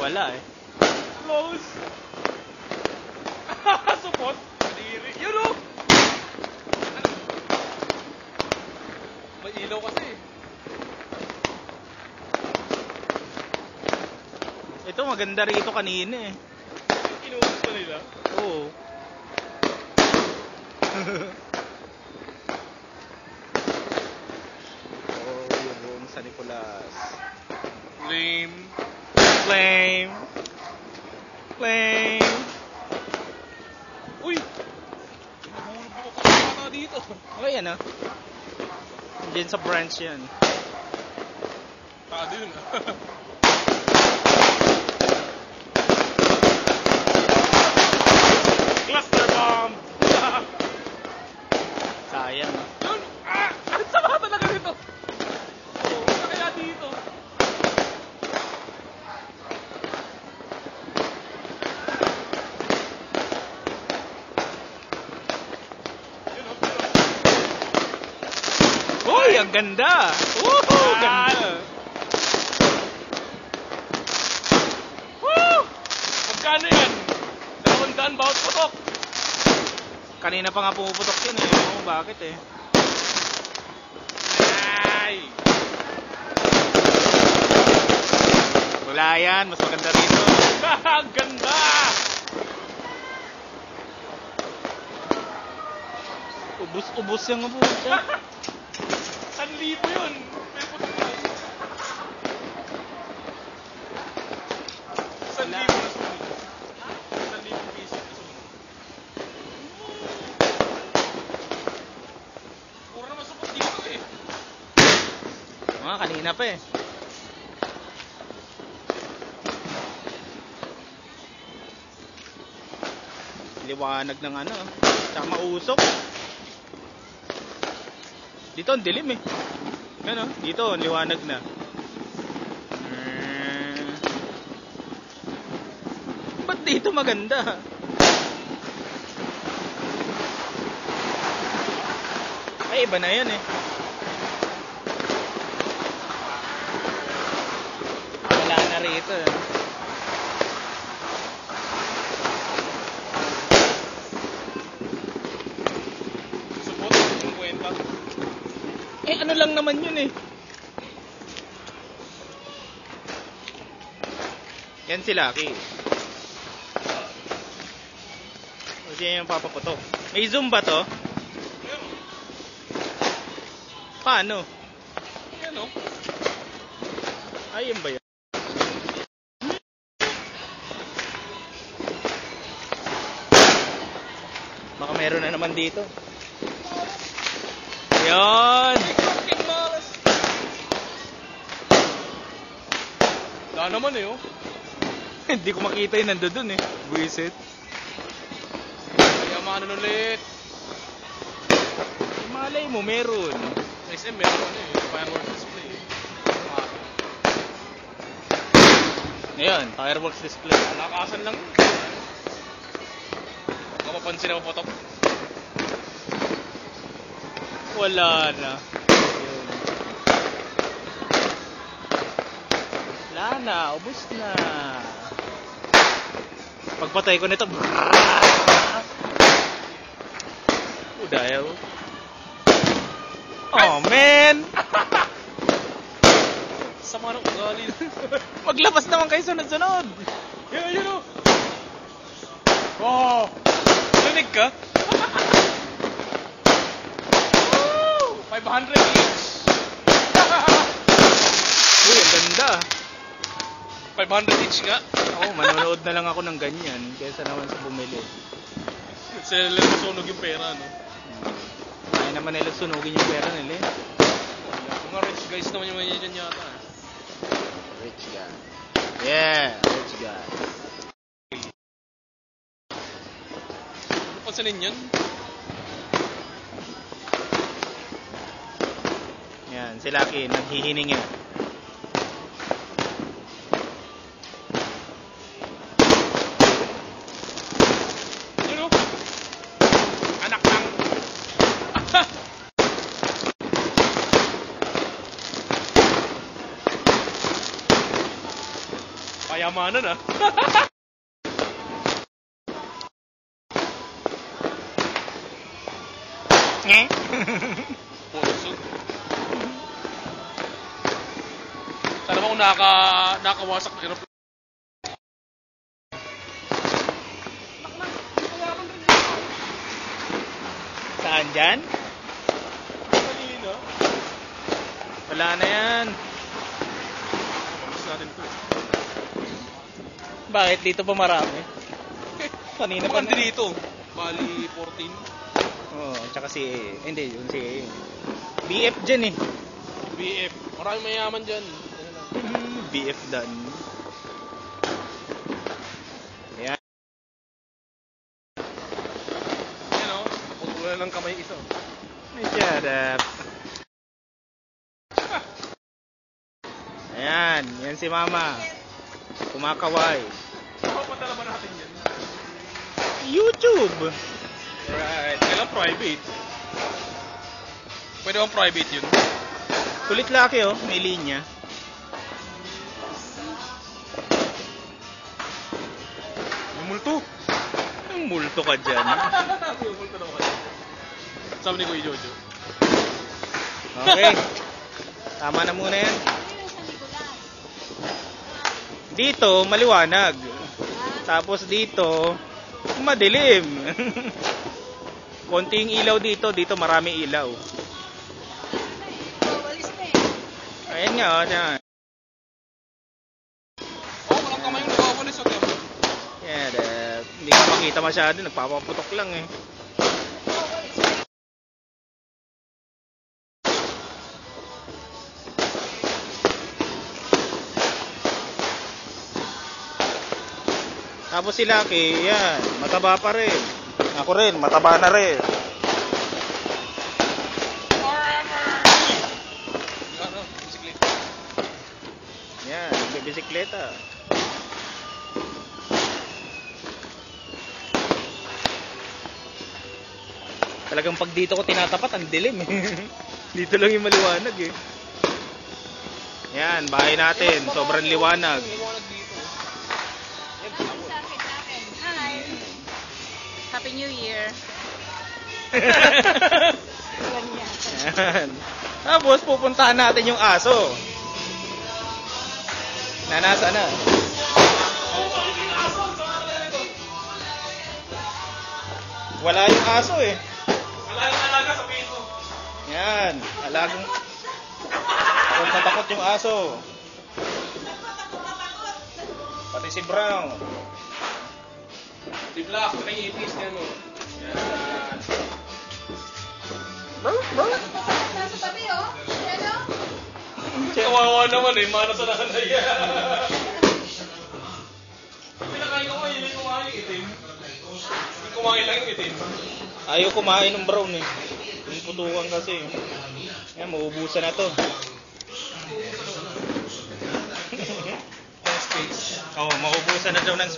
Wala eh. Close. Support. Kadiri. Yun o. May ilaw kasi. Ito maganda rito kanina eh. Inuubos na nila. Oo. oh, yung sa Nicolas. Lame. Flame. Flame. Uy! Bata dito. Okay yan ah. Diyan sa branch yan. Taka dun ah. Cluster bomb! Sayang. Yun! Ah! Ang sama talaga nito! Oo, oh, kaya dito? Yun oh, yun oh. Uy, ang ganda! Woohoo! Ganda! Woo! Magkano yan? Dalawang daan bawat putok. Kanina pa nga pumuputok yun eh. Oo, bakit eh? Ay! Wala yan. Mas maganda rito. Ang ganda! Ubus-ubus yung siya. San libo yun? Wala. libo na sumunod. San libo piso na sumunod. Puro naman dito eh. Mga kanina pa eh. Liwanag ng ano. Tsaka mausok. Dito ang dilim eh. Ano? Dito ang liwanag na. Mm. Ba't dito maganda? Ay, iba na yan eh. Wala na rito. eh. Eh, ano lang naman yun eh. Yan si Lucky. O siya yung papaputok. May zoom ba to? Paano? Yan o. Ayun ba yan? Baka meron na naman dito. Yan! Wala naman eh oh. Hindi ko makita yung nando dun eh. Buisit. Kaya maano ulit. Malay mo, meron. SM meron ano eh. Fireworks display. Ah, Ngayon, fireworks display. Lakasan lang. Mapapansin ako potok. Wala na. Wala na, ubus na. Pagpatay ko nito. Udayaw. Oh, man! Sama ng ugali. Maglabas naman kayo sunod-sunod. Yan, yun oh. Wow! Narinig ka? Woo! 500 each! Uy, ang ganda. 500 each nga. Ako, manonood na lang ako ng ganyan kaysa naman sa bumili. Sila lang sunog yung pera, no? Kaya naman nila sunugin yung pera nila eh. Mga rich guys naman yung mga yan yata. eh. Rich guy. Yeah, rich guy. Ano pansinin yun? Yan, si Lucky, naghihininga. Payamanan ah. Nge? Puso. Sana kung naka, nakawasak na aeroplane? Saan dyan? Wala na yan. Mamiss natin to. Bakit dito pa marami? Kanina pa Maganda dito. Bali 14. Oo, oh, tsaka si AA. Hindi, yun si AA. BF dyan eh. BF. Maraming mayaman dyan. Ano lang. BF dan. Ayan. Yan o. Naputulan ng kamay isa. Ay, shut up. Ayan, yan si mama. Kumakaway. Saan padala ba natin yan? YouTube! Alright. Kailan private? Pwede bang private yun? Kulit laki oh, may linya. May multo. Ang multo ka dyan. May multo kayo. Sabi ni Kuya Jojo. Okay. Tama na muna yan. Dito, maliwanag. Tapos dito, madilim. Konting ilaw dito, dito marami ilaw. Ayan nga, oh, yan. Yan, eh, hindi ka makita masyado, nagpapaputok lang eh. Tapos si Lucky, yan, mataba pa rin. Ako rin, mataba na rin. Bisikleta. Yan, bibisikleta. Talagang pag dito ko tinatapat, ang dilim eh. dito lang yung maliwanag eh. Yan, bahay natin. Sobrang liwanag. Happy New Year. Yan. Tapos pupuntahan natin yung aso. Na nasa na? Wala yung aso eh. Wala yung alaga sa piso. Yan, alagang Takot na takot yung aso. Pati si Brown. Di Black, ito na yung ipis niya mo. Yan. Nasa tabi, oh. Ano? Kawawa naman eh, mana sa nanay. Pinakain ko ngayon, hindi kumain yung itim. Hindi kumain lang yung itim. Ayaw kumain ng brown eh. Yung putukan kasi. Yan, maubusan na to. Space. Oo, oh, maubusan na daw ng